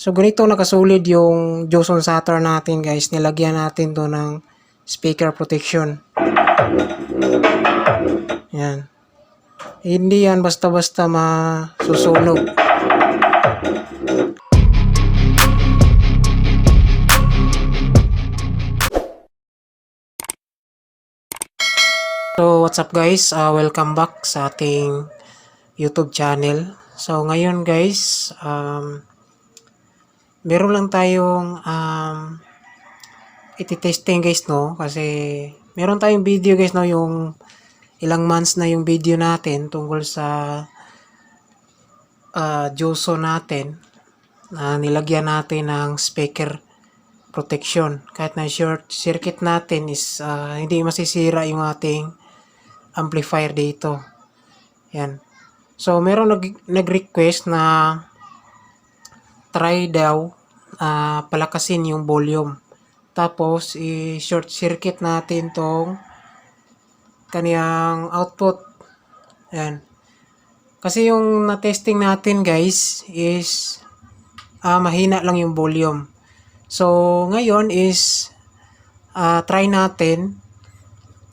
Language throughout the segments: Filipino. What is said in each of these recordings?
So, ganito nakasulid yung Joson Saturn natin guys. Nilagyan natin to ng speaker protection. Yan. Hindi yan basta-basta masusunog. So, what's up guys? Uh, welcome back sa ating YouTube channel. So, ngayon guys, um, meron lang tayong um, iti-testing guys, no? Kasi meron tayong video guys, no? Yung ilang months na yung video natin tungkol sa uh, Joso natin na nilagyan natin ng speaker protection. Kahit na short circuit natin is uh, hindi masisira yung ating amplifier dito. Yan. So, meron nag, nag-request na try daw uh, palakasin yung volume. Tapos, i-short circuit natin tong kaniyang output. Yan. Kasi yung na-testing natin guys is uh, mahina lang yung volume. So, ngayon is uh, try natin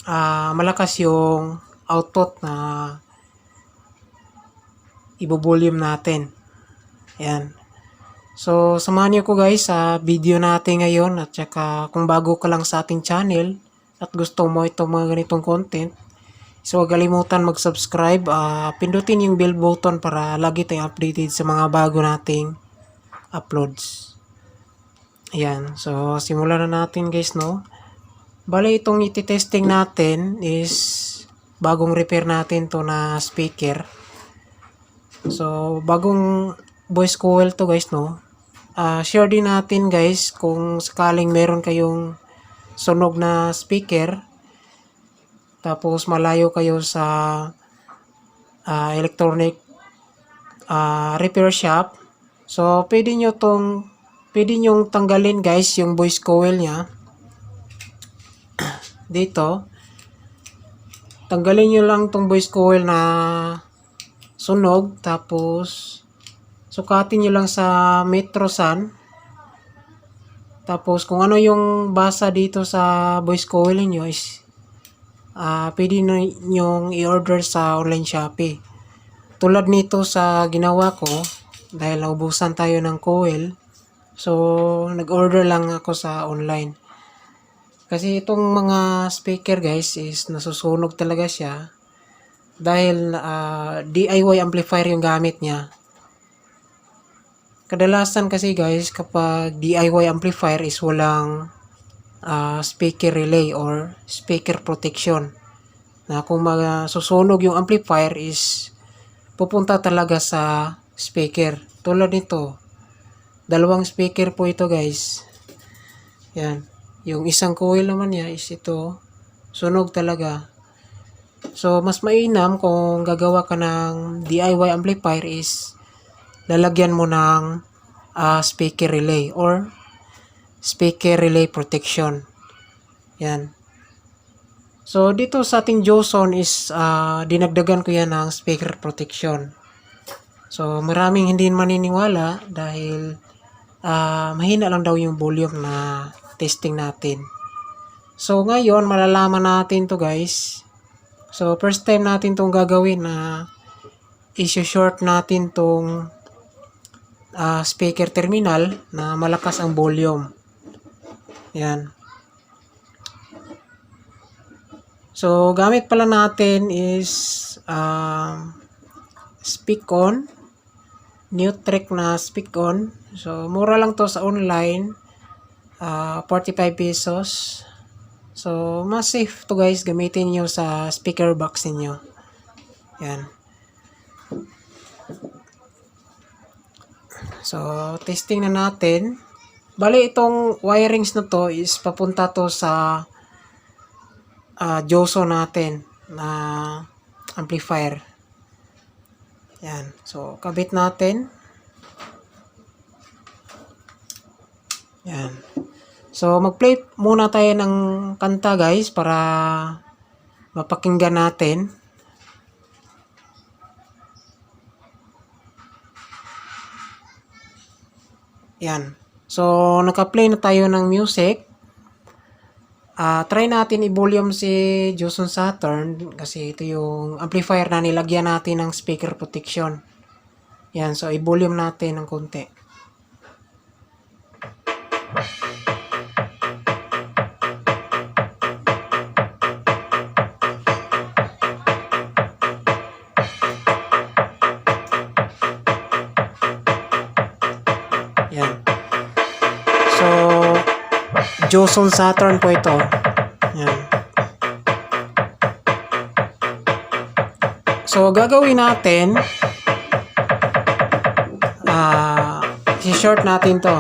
uh, malakas yung output na ibo-volume natin. Yan. So, samahan niyo ko guys sa video natin ngayon at saka kung bago ka lang sa ating channel at gusto mo itong mga ganitong content, so huwag kalimutan mag-subscribe, uh, pindutin yung bell button para lagi tayong updated sa mga bago nating uploads. Ayan, so simulan na natin guys no. Bale itong iti-testing natin is bagong repair natin to na speaker. So bagong voice coil to guys no. Uh, share din natin guys kung sakaling meron kayong sunog na speaker tapos malayo kayo sa uh, electronic uh, repair shop. So pwede nyo tong pwede nyong tanggalin guys yung voice coil niya dito tanggalin nyo lang tong voice coil na sunog tapos sukatin nyo lang sa metrosan tapos kung ano yung basa dito sa voice coil niyo is uh, pwede nyo i-order sa online Shopee tulad nito sa ginawa ko dahil naubusan tayo ng coil So, nag-order lang ako sa online. Kasi itong mga speaker guys is nasusunog talaga siya. Dahil uh, ah, DIY amplifier yung gamit niya. Kadalasan kasi guys kapag DIY amplifier is walang uh, speaker relay or speaker protection. Na kung masusunog yung amplifier is pupunta talaga sa speaker. Tulad nito, Dalawang speaker po ito guys. Yan. Yung isang coil naman niya is ito. Sunog talaga. So, mas mainam kung gagawa ka ng DIY amplifier is lalagyan mo ng uh, speaker relay or speaker relay protection. Yan. So, dito sa ating Joson is uh, dinagdagan ko yan ng speaker protection. So, maraming hindi maniniwala dahil uh, mahina lang daw yung volume na testing natin. So, ngayon, malalaman natin to guys. So, first time natin tong gagawin na isi-short natin tong uh, speaker terminal na malakas ang volume. Yan. So, gamit pala natin is uh, speak on new trick na speak on. So, mura lang to sa online. Uh, 45 pesos. So, mas safe to guys. Gamitin nyo sa speaker box niyo Yan. So, testing na natin. Bali, itong wirings na to is papunta to sa uh, Joso natin na amplifier. Yan. So, kabit natin. Yan. So, mag-play muna tayo ng kanta guys para mapakinggan natin. Yan. So, naka-play na tayo ng music. Ah, try natin i-volume si Joson Saturn kasi ito yung amplifier na nilagyan natin ng speaker protection. Yan, so i-volume natin ng konti. Joson Saturn po ito. Yan. So, gagawin natin, ah, si-short natin to.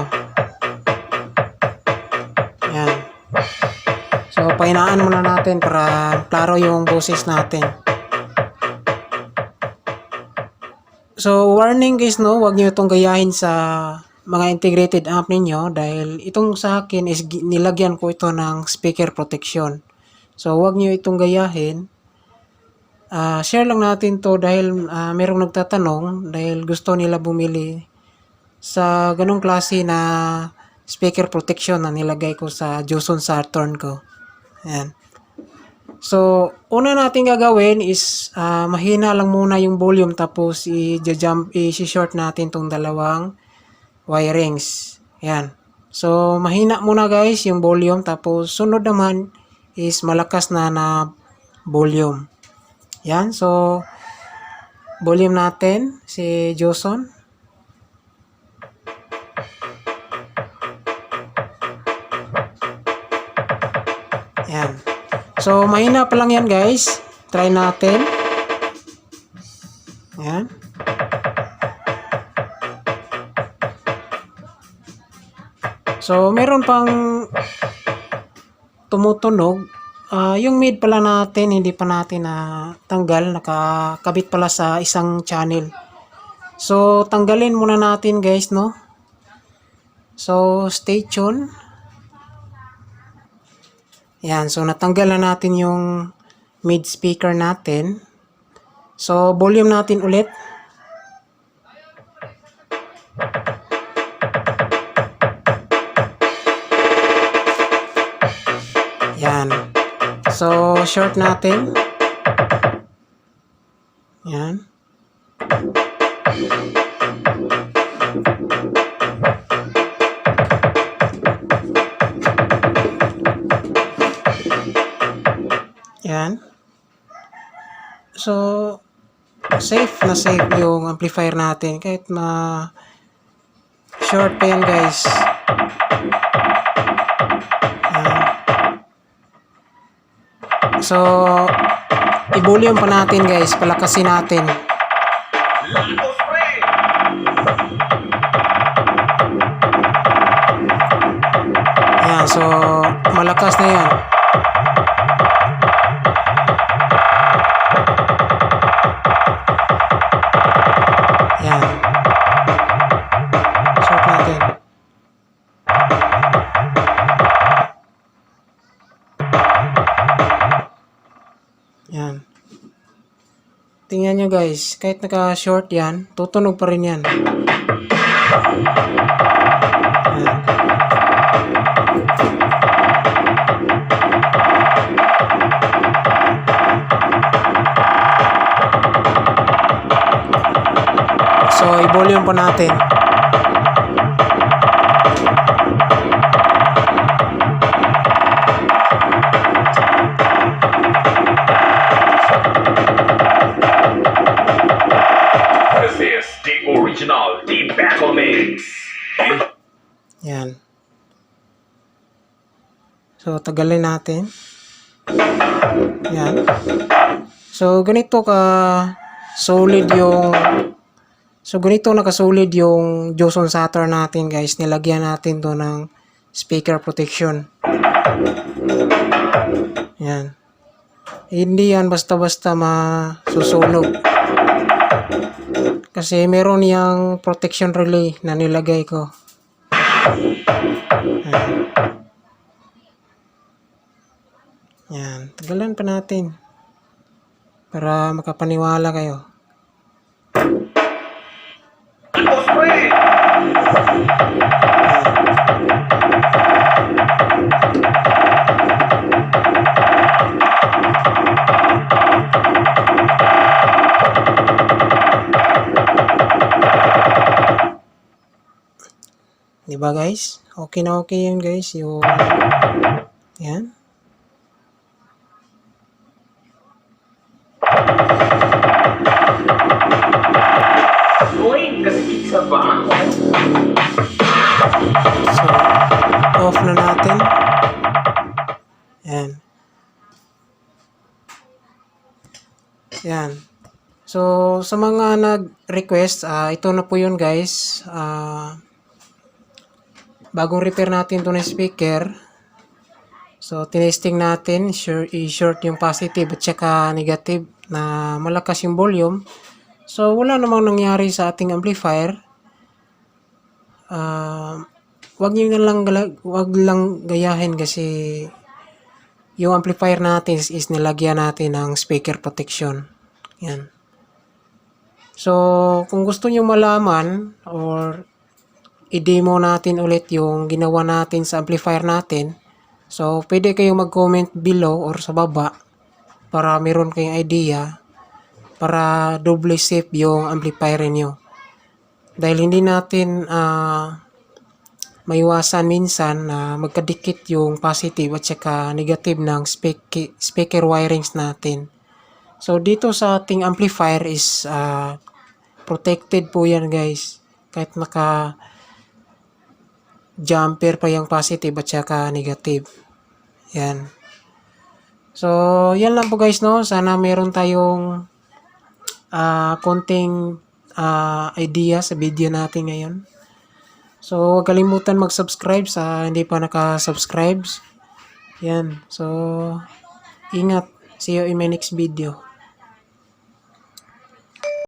Yan. So, pahinaan muna natin para klaro yung boses natin. So, warning guys, no, wag niyo itong gayahin sa mga integrated amp ninyo dahil itong sa akin is nilagyan ko ito ng speaker protection. So, wag niyo itong gayahin. Ah, share lang natin to dahil ah, merong nagtatanong dahil gusto nila bumili sa ganong klase na speaker protection na nilagay ko sa Joson Saturn ko. Ayan. So, una natin gagawin is ah, mahina lang muna yung volume tapos i-jump, i-short natin tong dalawang wirings. Ayan. So, mahina muna guys yung volume tapos sunod naman is malakas na na volume. Yan. So, volume natin si Joson. Yan. So, mahina pa lang yan guys. Try natin. Yan. So, meron pang tumutunog. Ah, yung mid pala natin, hindi pa natin na tanggal. Nakakabit pala sa isang channel. So, tanggalin muna natin guys, no? So, stay tuned. Yan, so natanggal na natin yung mid speaker natin. So, volume natin ulit. So, short natin. Yan. Yan. So, safe na safe yung amplifier natin. Kahit ma short pa yan guys. So, i-volume pa natin guys. Palakasin natin. Yan. So, malakas na. Yan. Guys, kahit naka-short yan, tutunog pa rin. Yan. So, i-volume pa natin. So, tagalin natin. Yan. So, ganito ka solid yung So, ganito nakasolid yung Joson Saturn natin, guys. Nilagyan natin to ng speaker protection. Yan. Hindi yan basta-basta masusunog. Kasi meron yung protection relay na nilagay ko. Yan. Yan. Tagalan pa natin. Para makapaniwala kayo. Diba guys? Okay na okay yun guys. Yung... Yan. Uy, kasakit sa ba? So, off na natin. Yan. Yan. So, sa mga nag-request, ah, ito na po yun guys. Ah, bagong repair natin to na speaker. So, tinesting natin, sure, i-short yung positive at saka negative na malakas yung volume. So, wala namang nangyari sa ating amplifier. Ah, wag niyo na lang wag lang gayahin kasi yung amplifier natin is, is nilagyan natin ng speaker protection. Yan. So, kung gusto niyo malaman or i-demo natin ulit yung ginawa natin sa amplifier natin, so pwede kayong mag-comment below or sa baba para meron kayong idea para double safe yung amplifier niyo. Dahil hindi natin ah maiwasan minsan na magkadikit yung positive at saka negative ng spec- speaker wirings natin. So dito sa ating amplifier is ah, protected po yan guys. Kahit naka jumper pa yung positive at saka negative. Yan. So, yan lang po guys no. Sana meron tayong ah konting ah, idea sa video natin ngayon. So, huwag kalimutan mag-subscribe sa hindi pa naka-subscribe. Yan. So, ingat. See you in my next video.